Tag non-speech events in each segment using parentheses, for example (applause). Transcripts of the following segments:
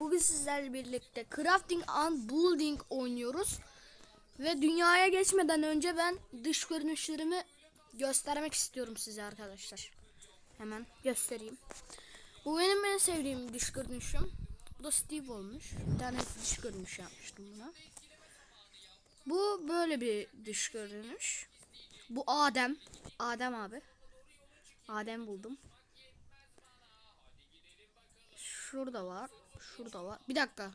Bugün sizlerle birlikte Crafting and Building oynuyoruz. Ve dünyaya geçmeden önce ben dış görünüşlerimi göstermek istiyorum size arkadaşlar. Hemen göstereyim. Bu benim en sevdiğim dış görünüşüm. Bu da Steve olmuş. Bir tane dış görünüş yapmıştım buna. Bu böyle bir dış görünüş. Bu Adem. Adem abi. Adem buldum. Şurada var. Şurada var. Bir dakika.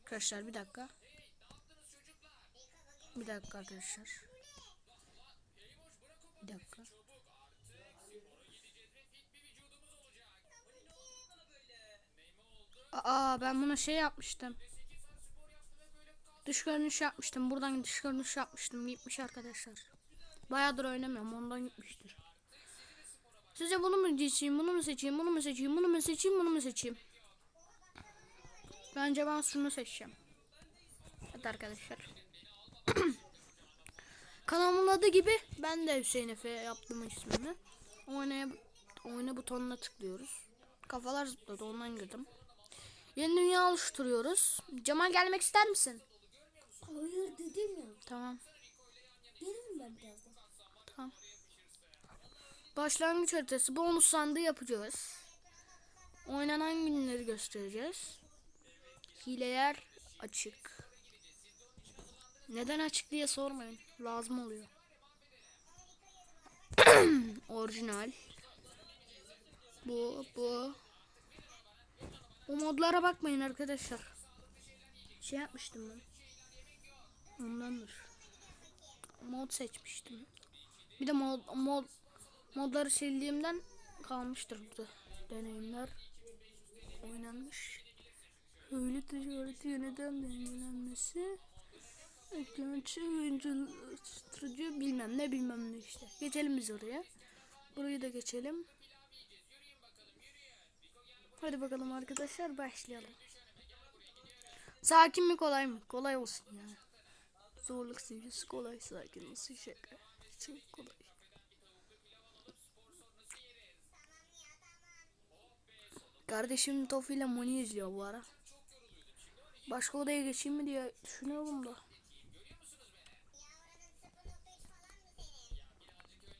Arkadaşlar bir dakika. Bir dakika arkadaşlar. Bir dakika. Aa ben buna şey yapmıştım. Dış görünüş yapmıştım. Buradan dış görünüş yapmıştım. Gitmiş arkadaşlar. Bayağıdır oynamıyorum. Ondan gitmiştir. Sizce bunu mu seçeyim, bunu mu seçeyim, bunu mu seçeyim, bunu mu seçeyim, bunu mu seçeyim? Bence ben şunu seçeceğim. Evet arkadaşlar. (clears throat) Kanalımın adı gibi ben de Hüseyin Efe yaptım ismini. Oynaya, oyna butonuna tıklıyoruz. Kafalar zıpladı ondan girdim. Yeni dünya oluşturuyoruz. Cemal gelmek ister misin? Hayır dedim ya. Tamam. Gelirim ben birazdan. Tamam. Başlangıç haritası bonus sandığı yapacağız. Oynanan günleri göstereceğiz. Hileler açık. Neden açık diye sormayın. Lazım oluyor. (clears throat) Orijinal. Bu, bu. Bu modlara bakmayın arkadaşlar. Şey yapmıştım ben. Ondandır. Mod seçmiştim. Bir de mod, mod modları sildiğimden kalmıştır burada. Deneyimler oynanmış. Öyle ticareti yeniden dengelenmesi. Eklemeci oyunculaştırıcı bilmem ne bilmem ne işte. Geçelim biz oraya. Burayı da geçelim. Hadi bakalım arkadaşlar başlayalım. Sakin mi kolay mı? Kolay olsun ya. Zorluk seviyesi kolay sakin olsun şaka. Çok kolay. Kardeşim Tofi ile Moni izliyor bu ara. Başka odaya geçeyim mi diye düşünüyorum da.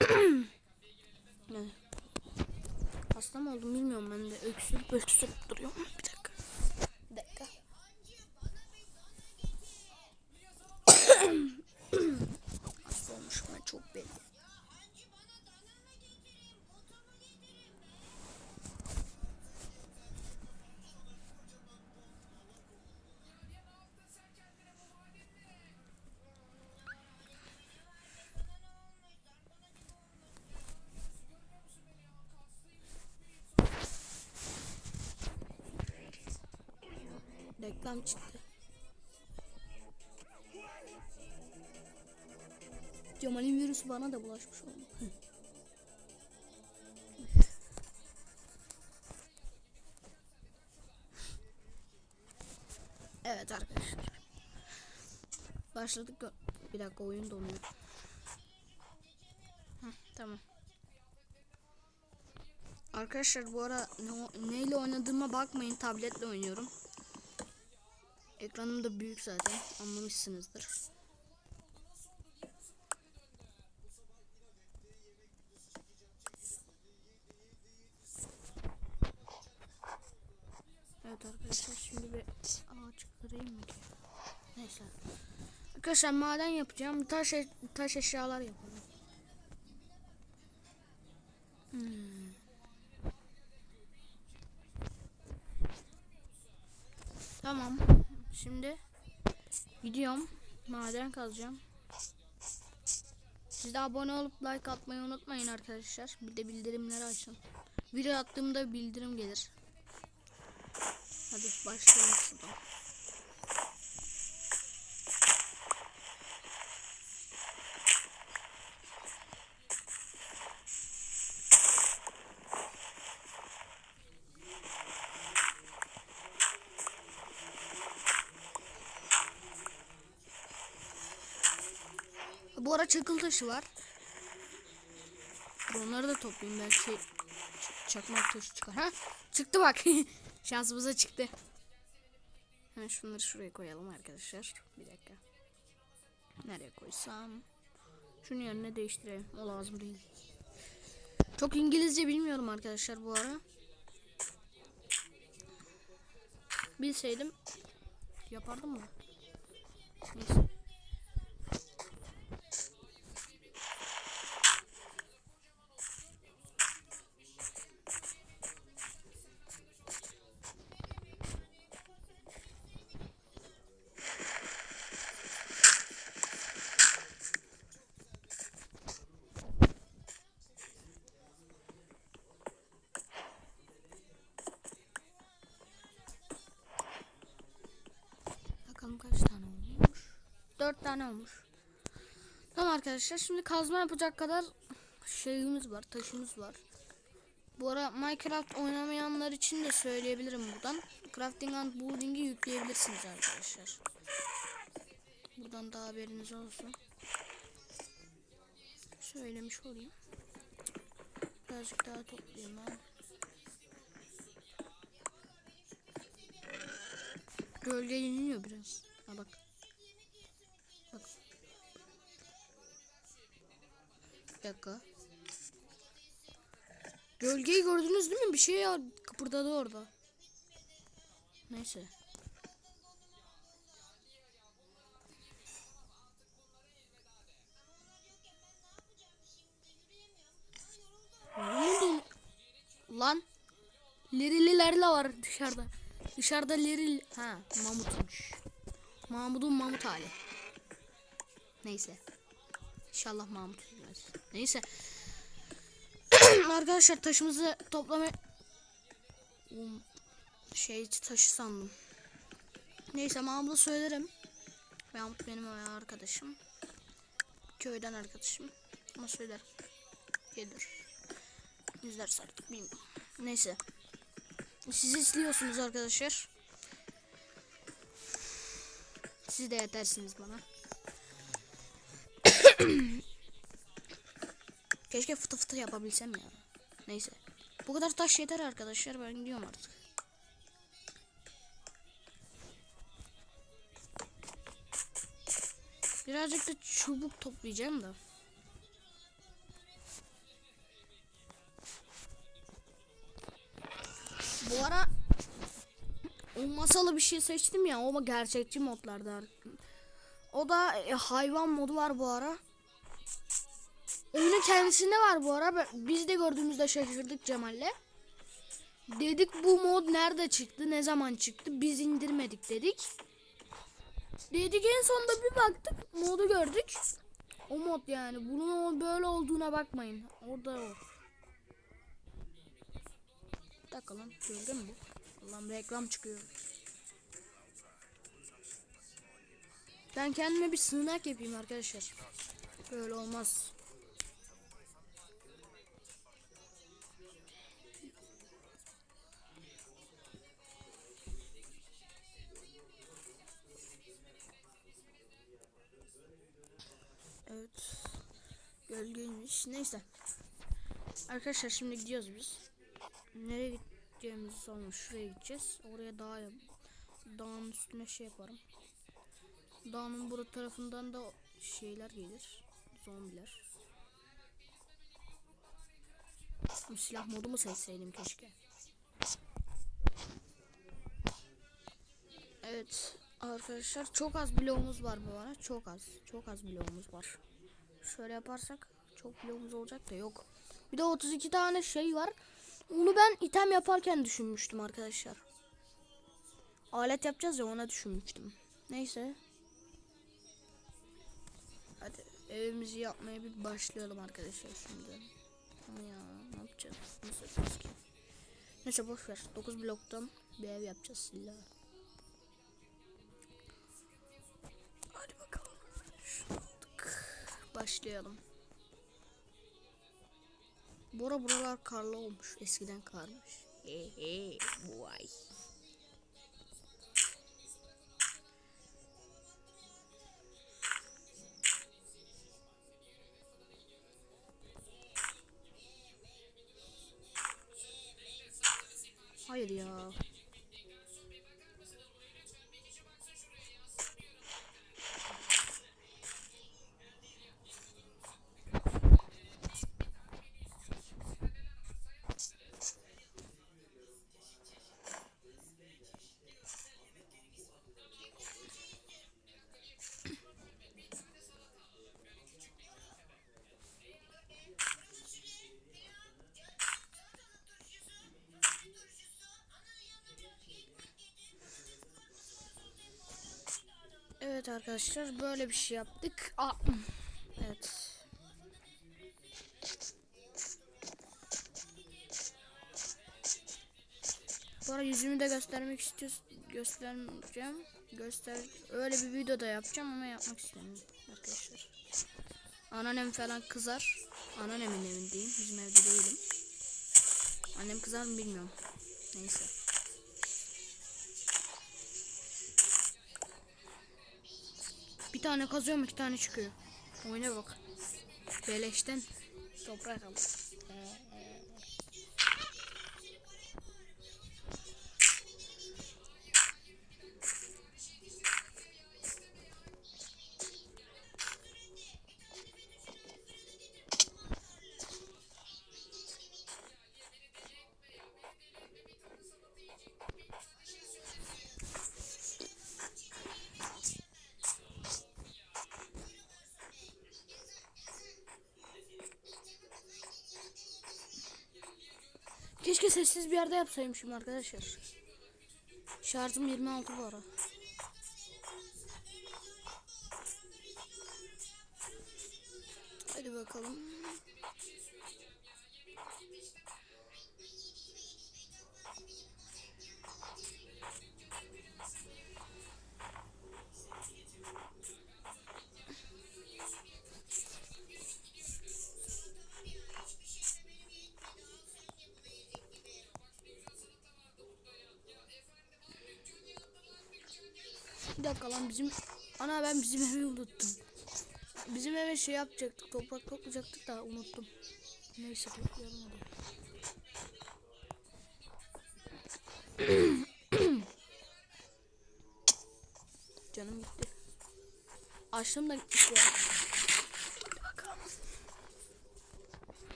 (clears throat) Hasta mı oldum bilmiyorum ben de. Öksürüp öksürüp duruyorum. Reklam çıktı. Cemal'in virüsü bana da bulaşmış oldu. evet arkadaşlar. Başladık. Bir dakika oyun donuyor. Tamam. Arkadaşlar bu ara ne, neyle oynadığıma bakmayın. Tabletle oynuyorum. Ekranım da büyük zaten. Anlamışsınızdır. Evet arkadaşlar şimdi bir ağaç kırayım mı? Neyse. Arkadaşlar maden yapacağım. Taş e- taş eşyalar yapalım. Hmm. Tamam. Şimdi gidiyorum. Maden kazacağım. Siz de abone olup like atmayı unutmayın arkadaşlar. Bir de bildirimleri açın. Video attığımda bildirim gelir. Hadi başlayalım. Bu ara çakıl taşı var. Onları da toplayayım belki şey çakmak taşı çıkar. Ha? Çıktı bak. (laughs) Şansımıza çıktı. Hemen şunları şuraya koyalım arkadaşlar. Bir dakika. Nereye koysam? Şunun yerine değiştireyim. O lazım değil. Çok İngilizce bilmiyorum arkadaşlar bu ara. Bilseydim yapardım mı? Neyse. Tane olmuş. Tamam arkadaşlar şimdi kazma yapacak kadar şeyimiz var, taşımız var. Bu ara Minecraft oynamayanlar için de söyleyebilirim buradan. Crafting and Building'i yükleyebilirsiniz arkadaşlar. Buradan da haberiniz olsun. Söylemiş olayım. Birazcık daha toplayayım ben. Gölgeleniyor biraz. Ha. Bak. Dakika. Gölgeyi gördünüz değil mi? Bir şey ya kıpırdadı orada. Neyse. Lan. Lirililerle var dışarıda. Dışarıda liril... Ha mamutmuş. Mahmut'un mamut hali. Neyse. İnşallah Mahmut. Neyse. (coughs) Arkadaşlar taşımızı toplamaya... Um, Şey taşı sandım. Neyse Mahmut'a söylerim. Mahmut benim arkadaşım. Köyden arkadaşım. Ama söyler. Gelir. İzlerse artık bilmiyorum. Neyse. Siz izliyorsunuz arkadaşlar. Siz de yetersiniz bana. (coughs) (coughs) Keşke fıtı fıtı yapabilsem ya. Neyse. Bu kadar taş yeter arkadaşlar. Ben gidiyorum artık. Birazcık da çubuk toplayacağım da. Bu ara o masalı bir şey seçtim ya ama gerçekçi modlarda. O da e, hayvan modu var bu ara. Oyunun kendisinde var bu ara. Biz de gördüğümüzde şaşırdık Cemal'le. Dedik bu mod nerede çıktı, ne zaman çıktı? Biz indirmedik dedik. Dedik en sonunda bir baktık, modu gördük. O mod yani. Bunun böyle olduğuna bakmayın. Orada o. Bir dakika lan gördün mü? Allah'ım reklam çıkıyor. Ben kendime bir sığınak yapayım arkadaşlar. Böyle olmaz. Gölgeymiş. Neyse. Arkadaşlar şimdi gidiyoruz biz. Nereye gideceğimizi sormuş. Şuraya gideceğiz. Oraya dağ. Dağın üstüne şey yaparım. Dağın bu tarafından da şeyler gelir. Zombiler. Bu silah modu mu seçseydim keşke. Evet arkadaşlar çok az bloğumuz var bu ara. Çok az. Çok az bloğumuz var. Şöyle yaparsak çok bloğumuz olacak da yok. Bir de 32 tane şey var. Onu ben item yaparken düşünmüştüm arkadaşlar. Alet yapacağız ya ona düşünmüştüm. Neyse. Hadi evimizi yapmaya bir başlayalım arkadaşlar şimdi. Ama ya ne yapacağız? Nasıl yapacağız ki? Neyse boş ver. 9 bloktan bir ev yapacağız illa. Başlayalım. Bora buralar karlı olmuş. Eskiden karmış. He he vay. Hayır ya. Evet arkadaşlar böyle bir şey yaptık. Aa, evet. Bu ara yüzümü de göstermek istiyorsun. Göstereceğim. Göster. Öyle bir video da yapacağım ama yapmak istemiyorum arkadaşlar. Anneannem falan kızar. Anneannemin evindeyim. Bizim evde değilim. Annem kızar mı bilmiyorum. Neyse. Bir tane kazıyorum iki tane çıkıyor. Oyuna bak. Beleşten toprak al. Keşke sessiz bir yerde yapsaymışım arkadaşlar. Şarjım 26 bu ara. Hadi bakalım. Dakika lan bizim... Ana ben bizim evi unuttum. Bizim eve şey yapacaktık. Toprak toplayacaktık da unuttum. Neyse toplayalım hadi. (coughs) Canım gitti. Açtım da gitmiş ya.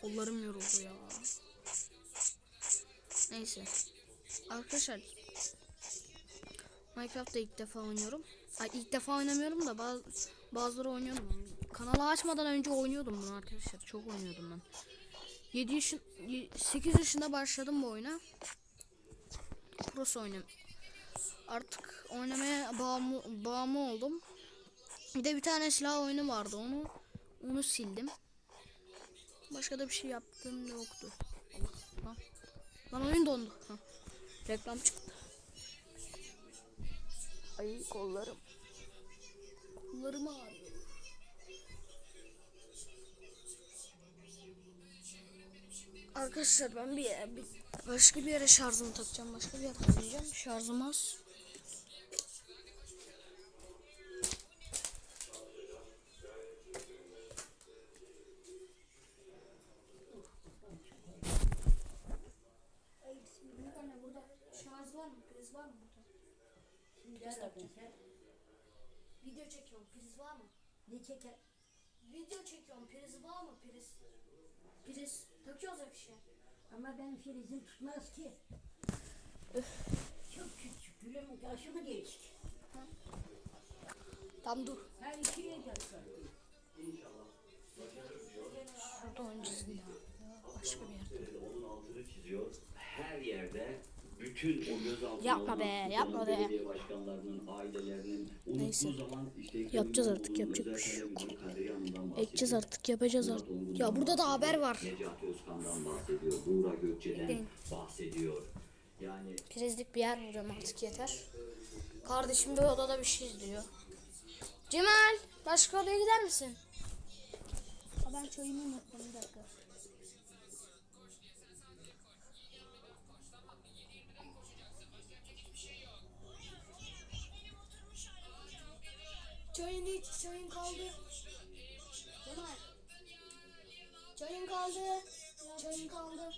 Kollarım yoruldu ya. Neyse. Arkadaşlar Minecraft'ta ilk defa oynuyorum. Ay ilk defa oynamıyorum da bazı bazıları oynuyorum. Kanalı açmadan önce oynuyordum bunu arkadaşlar. Çok oynuyordum ben. 7 yaşın 8 yaşında başladım bu oyuna. Cross oynam. Artık oynamaya bağımlı, bağımlı oldum. Bir de bir tane silah oyunu vardı. Onu onu sildim. Başka da bir şey yaptığım yoktu. Lan, lan oyun dondu. Ha. Reklam çıktı. Ay kollarım. Kollarım ağrıyor. Arkadaşlar ben bir, yere- bir başka bir yere şarjımı takacağım. Başka bir yere takacağım. Şarjım az. burada şarj var mı? Priz var mı burada? Neredesin sen? Video çekiyorum. Priz var mı? Ne çeker? Video çekiyorum. Priz var mı? Priz. Priz. Takıyoruz bir şey. Ama benim filizim tutmaz ki. Çok küçük. Gülüm yaşı mı geçti? Tam dur. Her iki yıl Şurada oynayacağız bir. Başka bir yerde. onun altını çiziyor. Her yerde bütün o gözaltına Yapma be, alınan yapma be. belediye başkanlarının, ailelerinin unuttuğu Neyse. zaman işte Yapacağız artık, İmamoğlu'nun yapacak bir şey yok. Hanım'dan Edeceğiz bahsediyor. artık yapacağız artık. Ya burada da haber var. Necati Özkan'dan bahsediyor. Buğra Gökçe'den bahsediyor. Yani Prizlik bir yer bulacağım artık yeter. Kardeşim de odada bir şey izliyor. Cemal başka odaya gider misin? Ha, Ben çayımı unuttum bir dakika. Çayın iç, çayın kaldı. Cemal. Çayın kaldı. Çayın kaldı.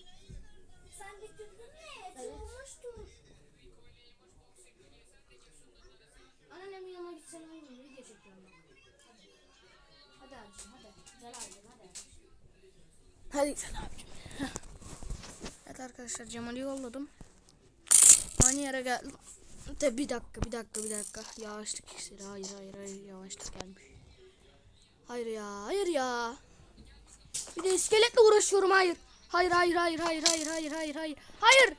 Sen bitirdin mi? Evet. Olmuştur. Anneannemin yanına gitsen olur mu? Video çekiyorum ben. Hadi. Abicim hadi. Güzel abicim hadi. Hadi güzel abicim. Evet arkadaşlar Cemal'i yolladım. Aynı yere geldim. De bir dakika bir dakika bir dakika. Yavaşlık iksiri. Hayır hayır hayır yavaşlık gelmiş. Hayır ya hayır ya. Bir de iskeletle uğraşıyorum hayır. Hayır hayır hayır hayır hayır hayır hayır hayır. Hayır.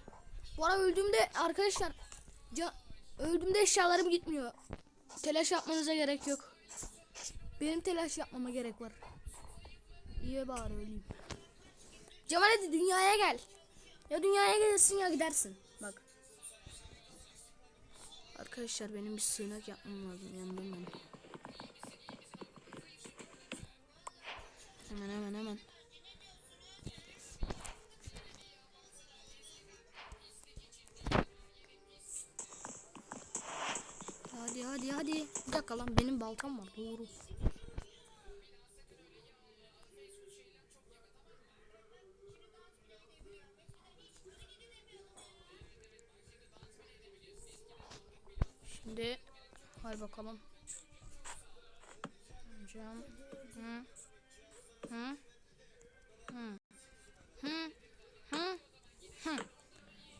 Bu ara öldüğümde arkadaşlar ca- Öldüğümde eşyalarım gitmiyor. Telaş yapmanıza gerek yok. Benim telaş yapmama gerek var. İyi bari öleyim. Cemal hadi dünyaya gel. Ya dünyaya gelirsin ya gidersin. Arkadaşlar benim bir sığınak yapmam lazım. Yandım ben. Hemen hemen hemen. Hadi hadi hadi. Bir dakika lan benim baltam var doğru. Bakalım. Cam. Hı. Hı. Hı. Hı. Hı. Hı.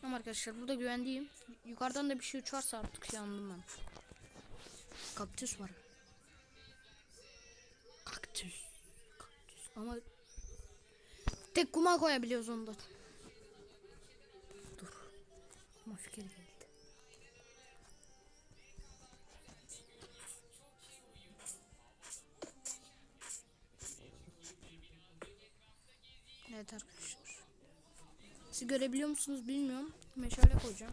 Tamam arkadaşlar burada güvendeyim. Yukarıdan da bir şey uçarsa artık yandım ben. Kaktüs var. Kaktüs. Kaktüs. Ama tek kuma koyabiliyoruz onda. Dur. Ama fikir Evet arkadaşlar. Siz görebiliyor musunuz bilmiyorum. Meşale koyacağım.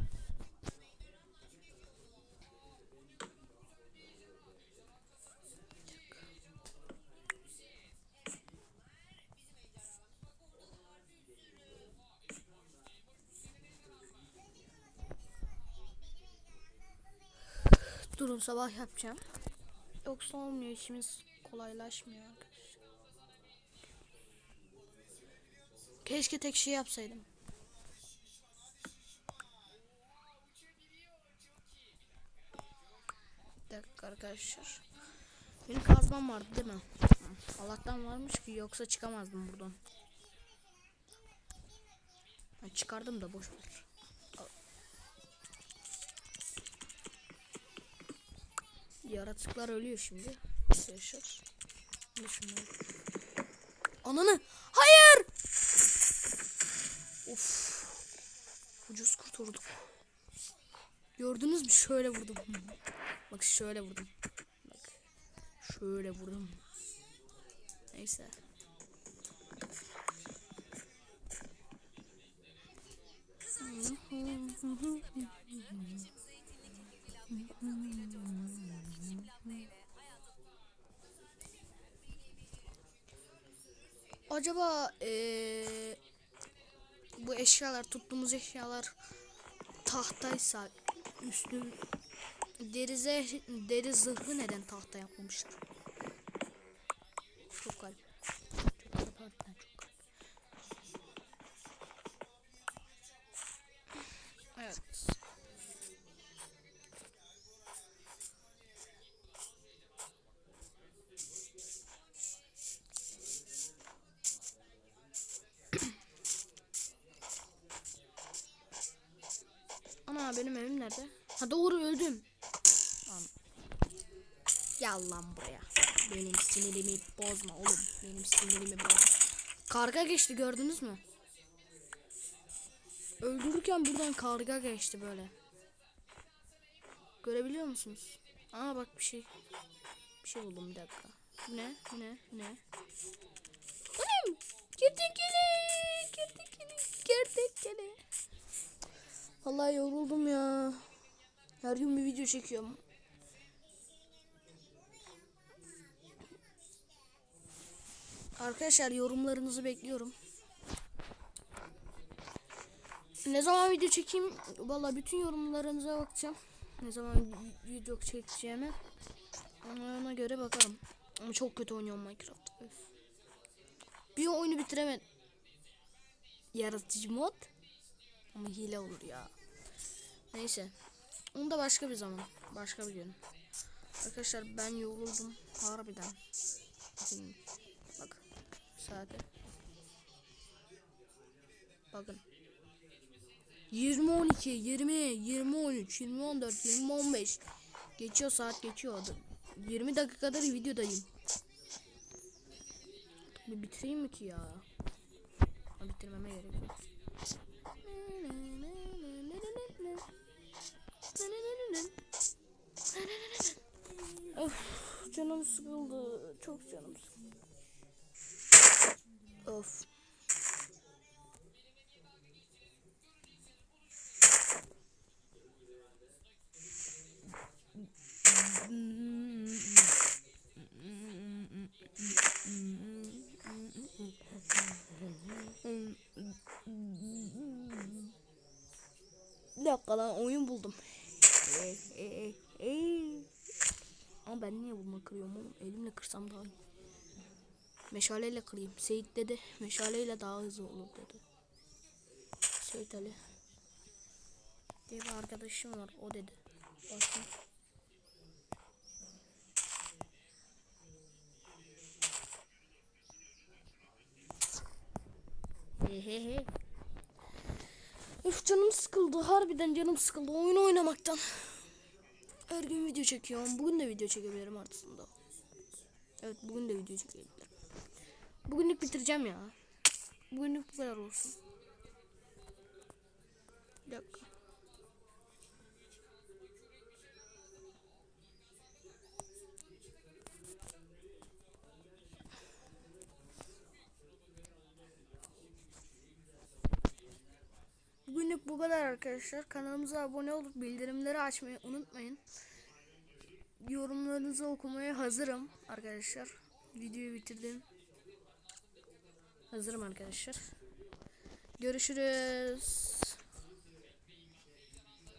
Durun sabah yapacağım. Yoksa olmuyor işimiz kolaylaşmıyor arkadaşlar. Keşke tek şey yapsaydım. Bir arkadaşlar. Benim kazmam vardı değil mi? Allah'tan varmış ki yoksa çıkamazdım buradan. Ha, çıkardım da boş ver. Yaratıklar ölüyor şimdi. Bir şunları. Ananı. Of. Ucuz kurtulduk. Gördünüz mü? Şöyle vurdum. Bak şöyle vurdum. Bak. Şöyle vurdum. Neyse. Acaba eee, bu eşyalar tuttuğumuz eşyalar tahtaysa üstü deri, zeh- deri zırhı neden tahta yapmamışlar? Gel lan buraya. Benim sinirimi bozma oğlum. Benim sinirimi bozma. Karga geçti gördünüz mü? Öldürürken buradan karga geçti böyle. Görebiliyor musunuz? Aa bak bir şey. Bir şey buldum bir dakika. Ne? Ne? Ne? Anam! Kertenkele! Kertenkele! Kertenkele! Vallahi yoruldum ya. Her gün bir video çekiyorum. Arkadaşlar yorumlarınızı bekliyorum. Ne zaman video çekeyim? Vallahi bütün yorumlarınıza bakacağım. Ne zaman video çekeceğime. Ona göre bakarım. Ama çok kötü oynuyorum Minecraft. Öf. Bir oyunu bitiremedim. Yaratıcı mod. Ama hile olur ya. Neyse. Onu da başka bir zaman. Başka bir gün. Arkadaşlar ben yoruldum. Harbiden. Bakın sade. Bakın. 20 12 20 20 13 20 14 20 15 geçiyor saat geçiyor 20 dakikadır videodayım. Bir bitireyim mi ki ya? Ama bitirmeme gerek yok. Of canım sıkıldı. Çok canım sıkıldı. Of. Bir dakika lan oyun buldum. Ama ben niye bunu kırıyorum oğlum? Elimle kırsam daha iyi. Meşaleyle kırayım. Seyit dedi meşaleyle daha hızlı olur dedi. Seyit Ali. diye bir arkadaşım var o dedi. Bakın. Hehehe. Üf canım sıkıldı. Harbiden canım sıkıldı. Oyun oynamaktan. Her gün video çekiyorum. Bugün de video çekebilirim aslında. Evet bugün de video çekebilirim. Bugünlük bitireceğim ya. Bugünlük bu kadar olsun. Bir dakika. Bugünlük bu kadar arkadaşlar. Kanalımıza abone olup bildirimleri açmayı unutmayın. Yorumlarınızı okumaya hazırım arkadaşlar. Videoyu bitirdim. Hazırım arkadaşlar. Görüşürüz.